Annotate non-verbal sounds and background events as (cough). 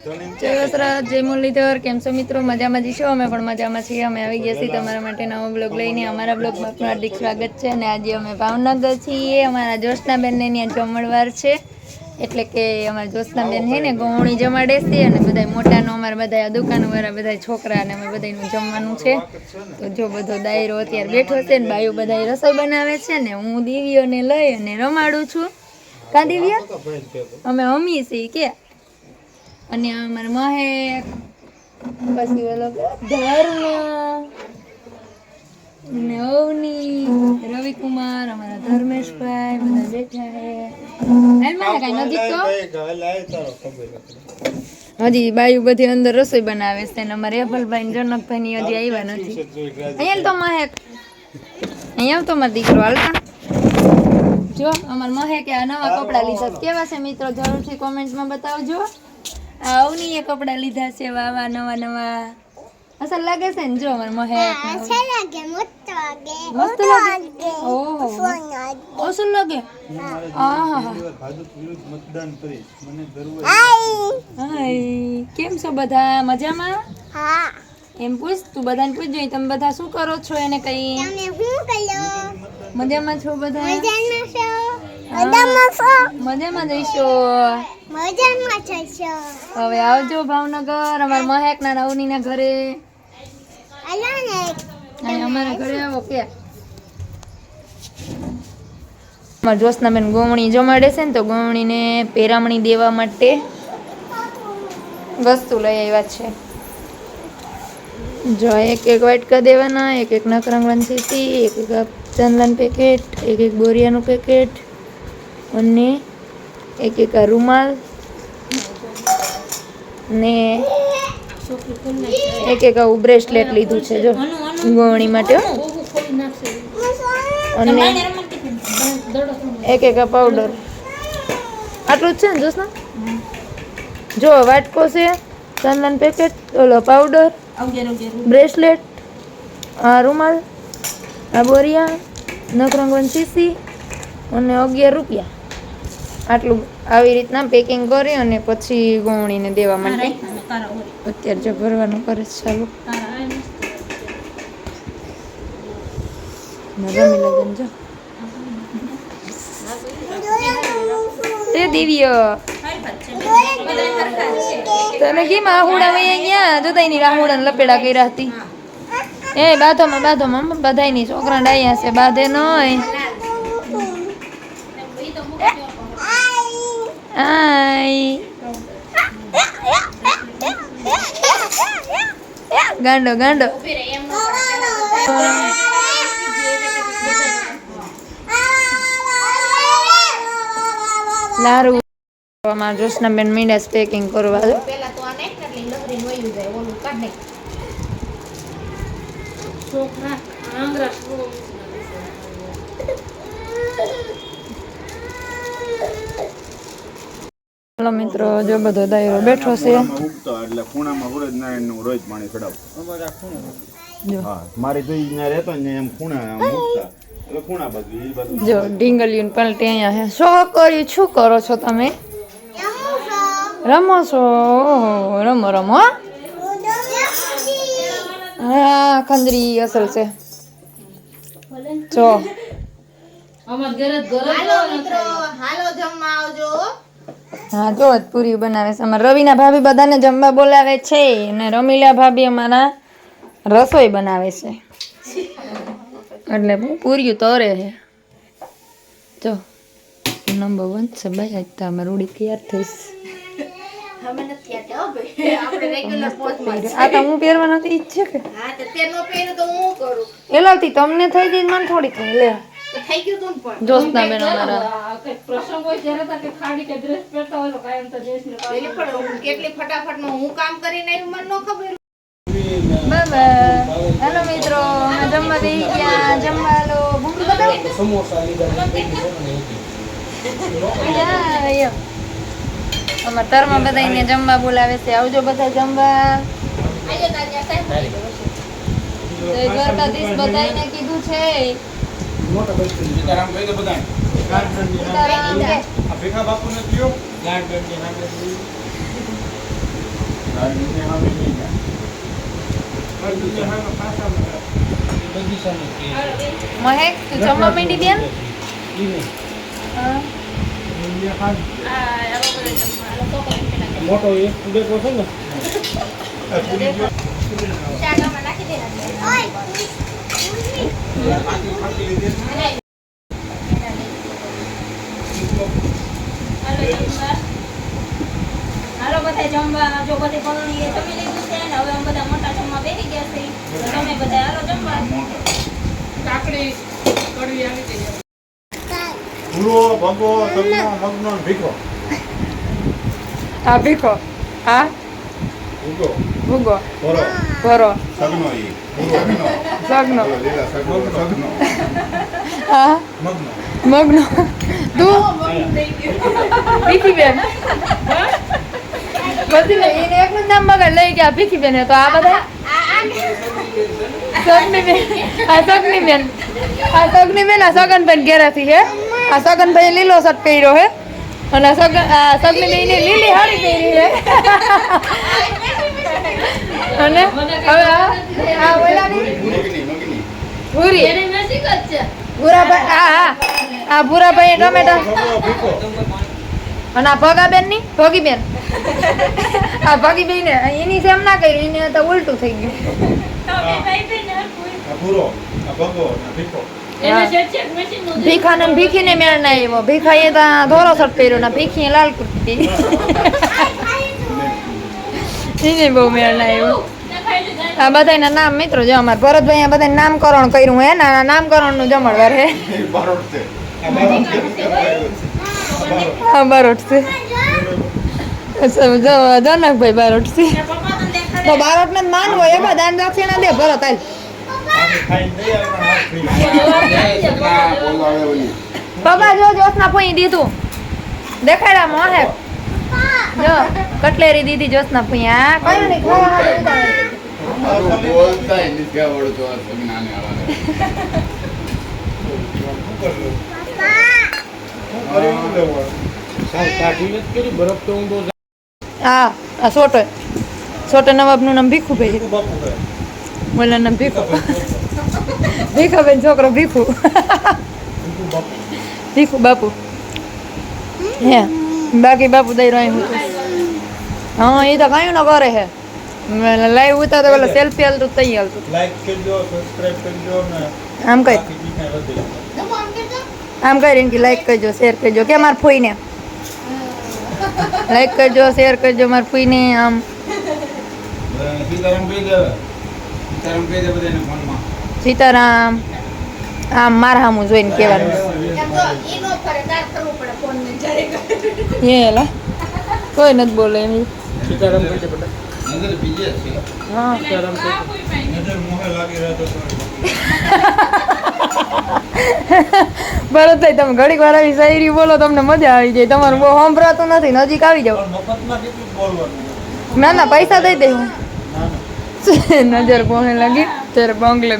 જય વસરાજ જય મુરલીધર કેમ છો મિત્રો? મજામાં જઈશું અમે પણ મજામાં છીએ. અમે આવી ગયા છીએ તમારા માટે નવો બ્લોગ લઈને. અમારા બ્લોગમાં આપનું હાર્દિક સ્વાગત છે અને આજે અમે ભાવનગર છીએ. અમારા જ્યોત્સનાબેનને ત્યાં જમણવાર છે. એટલે કે અમારા જ્યોત્સનાબેન છે ને ગૌણી જમાડે છે અને બધા મોટાનો, અમારા બધા દુકાનવાળા બધા છોકરા અને અમે બધાનું જમવાનું છે. તો જો બધો દાયરો અત્યારે બેઠો છે ને, બાયું બધા રસોઈ બનાવે છે ને, હું દીવીઓને લઈ અને રમાડું છું. કાં દિવ્ય અમે અમી છીએ કે? અને અમાર મહેક, પછી ઓલો ધર્મ ને રવિકુમાર, અમારા ધર્મેશભાઈ બધા બેઠા હે એમ કાંઈ નજીક તો? હજી બાયુ બધી અંદર રસોઈ બનાવે છે ને અમારે અભલભાઈ જનકભાઈ ની હજી આવ્યા નથી. અહીંયા તો મહેક, અહીંયા તો મારો દીકરો હાલતા જો, અમાર મહેકે આ નવા કપડાં લીધા કેવા છે મિત્રો? જરૂરથી કોમેન્ટમાં બતાવજો. અવનીએ કપડાં લીધા છે વાવા નવા નવા. અસર લાગે છે ને જો મને મહે ને લાગે મસ્ત લાગે. ઓહો. ઓસું લાગે. આહા હાય. કેમ છો બધા? મજામાં? એમ પૂછ તું બધાને પૂછજો. તમે બધા શું કરો છો? એને કઈ મજામાં છો બધા? મજામાં જઈશો. હવે આવજો ભાવનગર અમાર મહેક ના નવની ના. ઘરે અને અમારા ઘરે આવો કે. અમારા જોશના બેન ગોમણી જમાડે છે ને તો ગોમણીને પેરામણી દેવા માટે વસ્તુ લઈ આવ્યા છે. જો એક એક વાટકા દેવાના એક એક નકરંગવન સીસી એક એક ચંદન પેકેટ એક એક બોરિયાનું પેકેટ અને એક એક રૂમાલ ને એક એક બ્રેસલેટ લીધું છે, જો. ગોવણી માટે. અને એક એક પાવડર આટલું જ છે ને જોશ જો, વાટકો છે ચંદન પેકેટ ઓલો પાવડર બ્રેસલેટ, આ રૂમાલ, આ બોરિયા નકરંગવન સીસી અને અગિયાર રૂપિયા. આટલું આવી રીતના પેકિંગ કરી અને પછી ગોવણીને દેવા માટે અત્યારે જો ભરવાનું કરે છે ચાલુ. રમી લગન જો. તે દિવ્ય. તને કેમ આહુડા વહી ગયા? એની રાહુડા લપેડા કર્યા હતી. એ બાધોમાં બાધોમાં બધાયની છોકરા ડાયા છે બાધે નય. ગાંડો ગાંડો. લારું. માં જોશના બેન મીંડા પેકિંગ કરવા. દો ચાલો મિત્રો જો બધો દાયરો બેઠો છે. એટલે ખૂણામાં સૂરજ નારાયણનું રોજ પાણી ચડાવતો હા મારી જોઈ ત્યાં રહેતો ને એમ ખૂણા આમ એટલે ખૂણા બાજુ જો ડીંગલીયું પલટી અહીંયા હે શું કર્યું? શું કરો છો તમે? રમો છો? ઓહો, રમો રમો હા. ખંદરી અસલ છે. જો. હા જો પૂરી બનાવે છે. અમારા રવિના ભાભી બધાને જમવા બોલાવે છે અને રમીલા ભાભી અમારા રસોઈ બનાવે છે. એટલે પૂર્યું તરે છે. જો નંબર વન છે ભાઈ આજ તો અમે રૂડી તૈયાર થઈશ (laughs) આ તો હું પહેરવા નથી ઈચ્છે કે. એ તમને થઈ ગઈ મને થોડી લે. જોશના બેન અમારા કેટલી ફટાફટનું હું કામ કરીને આવ્યું મને નો ખબર. બાબા હેલો મિત્રો અમે જમવા બેસી ગયા. જમવા લો ભૂખ બતાવો. સમોસા લીધા અમારા તરમાં બધા જમવા બોલાવે છે. આવજો બધા જમવા. તો દ્વારકાધીશ બધાને કીધું છે. સીતારામ કહી દે બધાને. સીતારામ કે આ ભીખા બાપુને કયો સીતારામ મહેક તું જમવા માંડી બેન? હા. મોટો એક ડેકો છે ને? હાલો બધા જમવા જો બધી પરોણીએ જમી લીધું છે ને હવે અમે બધા મોટા જમવા બેસી ગયા છે તમે બધા હાલો જમવા. કાકડી કડવી આવી ગઈ ભૂરો ભગો સગનો મગનો ને ભીખો. હા ભીખો. હા? ભૂગો ભૂગો ભરો ભરો સગનો ઈ ભૂરો સગનો ઓલો લીલા સગનો સગનો હા મગનો મગનો તું ભીખી બેન બધી ને એને એકનું જ નામ મગર લઈ ગયા ભીખી બેન તો આ બધા સગની બેન આ સગની બેન આ સગની બેન આ સગનભાઈ ઘેરાથી હે આ સગનભાઈ લીલો શર્ટ પહેર્યો હે અને આ સગન બેન લીલી હાડી પહેરી હે અને હવે આ આ ઓલાની ભૂરી. ભૂરાભાઈ હા હા. આ ભૂરાભાઈ ટમેટા. અને આ ભગાબેનની ભગીબેન. આ ભગીબેન એની સેમ ના કરી એને તો ઉલટું થઈ ગયું. ભાઈ બેન હરખું. આ ભૂરો આ ભગો ભીખો. એને હા. શેઠ શેઠ machine નું ભીખા ને ભીખી મેળ ના આવ્યો. ભીખાએ એ તો ધોરો શર્ટ પહેર્યો ને ભીખી લાલ કુર્તી. એને બહુ મેળ ના આવ્યો. આ બધાના નામ મિત્રો જો અમાર ભરતભાઈ આ બધા નામકરણ કર્યું હે ના નામકરણનું જમણવાર હે એ હા બારોટ છે. જનકભાઈ બારોટ છે. તો બારોટ ને માનવો એમાં દાન દક્ષિણા દે ભરત હાલ. પપ્પા જો જોશના ફોઈ દીધું. દેખાડા મોહે. જો, કટલેરી દીધી જોશના ફોઈ આ કયું નહીં બોલતા નથી આવડતું આ સગનાને આવાને. હા સોટો. સોટો નવાબનું નામ ભીખુ ભાઈ. બોલા નામ ભીખુ ભીખાબેન છોકરો ભીખુ ભીખુ બાપુ હે બાકી બાપુ દઈ રહ્યો હું હા એ તો કયું ન કરે હે લાઈવ ઉતા તો પેલા સેલ્ફી હાલતું તઈ હાલતું લાઈક કરજો સબસ્ક્રાઇબ કરજો ને આમ કઈ બાકી બી કાંઈ વધે આમ કરી કે લાઈક કરજો શેર કરજો કે માર ફૂઈને લાઈક કરજો શેર કરજો માર ફૂઈને આમ સીતારામ આમ માર હામું જોઈને કહેવાનું. એ લા કોઈ નથી બોલે એમ. સીતારામ હા. સીતારામ કહી દે. નજર મોહે લાગી રહ્યો તો ભરતભાઈ તમે ઘડીક વાર આવી શાયરી બોલો તમને મજા આવી જાય. તમારું બહુ સંભળાતું નથી નજીક આવી જાવ ના ના પૈસા દઈ દે હું. નજર કોને લગી તેરે બંગલે